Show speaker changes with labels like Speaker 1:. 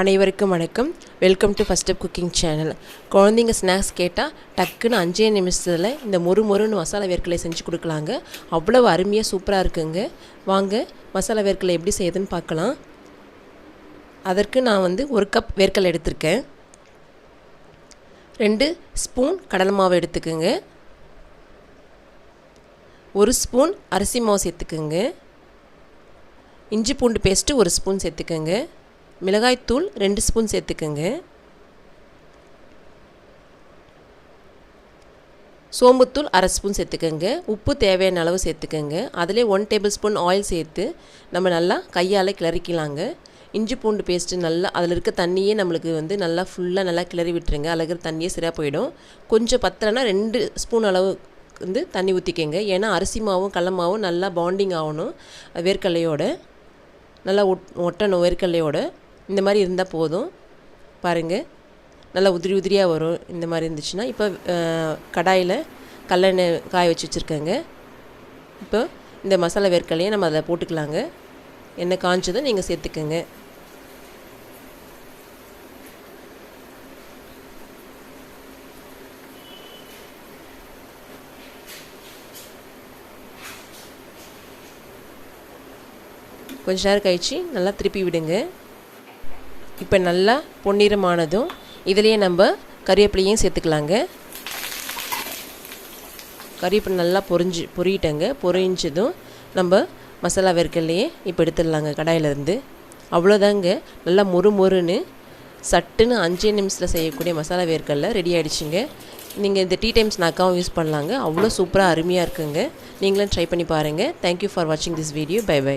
Speaker 1: அனைவருக்கும் வணக்கம். Welcome to first up cooking channel குழந்தைங்க ஸ்நாக்ஸ் கேட்டால் டக்குன்னு அஞ்சே நிமிஷத்தில் இந்த மொறு மொறுன்னு மசாலா வேர்க்கலை செஞ்சு கொடுக்கலாங்க. அவ்வளவு அருமையாக சூப்பராக இருக்குங்க. வாங்க மசாலா வேர்க்கலை எப்படி செய்யுதுன்னு பார்க்கலாம். அதற்கு நான் வந்து ஒரு கப் வேர்க்கலை எடுத்திருக்கேன். ரெண்டு ஸ்பூன் கடலை மாவு எடுத்துக்கோங்க. ஒரு ஸ்பூன் அரிசி மாவு சேர்த்துக்குங்க. இஞ்சி பூண்டு பேஸ்ட்டு ஒரு ஸ்பூன் சேர்த்துக்கோங்க. மிளகாய்த்தூள் ரெண்டு ஸ்பூன் சேர்த்துக்கோங்க. சோம்புத்தூள் அரை ஸ்பூன் சேர்த்துக்கோங்க. உப்பு தேவையான அளவு சேர்த்துக்கோங்க. அதிலே ஒன் டேபிள் ஸ்பூன் ஆயில் சேர்த்து நம்ம நல்லா கையால் கிளறிக்கலாங்க. இஞ்சி பூண்டு பேஸ்ட்டு நல்லா அதில் இருக்க தண்ணியே நம்மளுக்கு வந்து நல்லா ஃபுல்லாக நல்லா கிளறி விட்டுருங்க. அதில் இருக்கிற தண்ணியே சரியாக போயிடும். கொஞ்சம் பத்தலைன்னா ரெண்டு ஸ்பூன் அளவு வந்து தண்ணி ஊற்றிக்கங்க ஏன்னா அரிசி மாவும் கடல மாவும் நல்லா பாண்டிங் ஆகணும். வேர்க்கடலையோட. நல்லா ஒட் ஒட்டணும் வேர்க்கடலையோட. இந்த மாதிரி இருந்தால் போதும். பாருங்கள் நல்லா உதிரி உதிரியாக வரும் இந்த மாதிரி இருந்துச்சுன்னா இப்போ கடாயில் கல்லெண்ணெய் காய வச்சு வச்சுருக்கேங்க. இப்போ இந்த மசாலா வேர்க்கடலையை நம்ம அதில் போட்டுக்கலாங்க. எண்ணெய் காய்ச்சதும் நீங்கள் சேர்த்துக்கோங்க. கொஞ்ச நேரம் கழித்து நல்லா திருப்பி விடுங்க. இப்போ நல்லா பொன்னிறமானதும் இதிலேயே நம்ம கறிவேப்பிலையும் சேர்த்துக்கலாங்க. கறிவேப்பிலை நல்லா பொரிஞ்சு பொரியிட்டங்க பொரிஞ்சதும் நம்ம மசாலா வேர்க்கல்லையே இப்போ எடுத்துடலாங்க கடாயிலேருந்து. அவ்வளோதாங்க. நல்லா மொறு மொறுன்னு சட்டுன்னு அஞ்சே நிமிஷத்தில் செய்யக்கூடிய மசாலா வேர்க்கல்ல ரெடி ஆகிடுச்சிங்க நீங்கள் இந்த டீ டைம் ஸ்நாக்காகவும் யூஸ் பண்ணலாங்க. அவ்வளோ சூப்பராக அருமையாக இருக்குங்க. நீங்களும் ட்ரை பண்ணி பாருங்கள் தேங்க்யூ ஃபார் வாட்சிங் திஸ் வீடியோ பை பை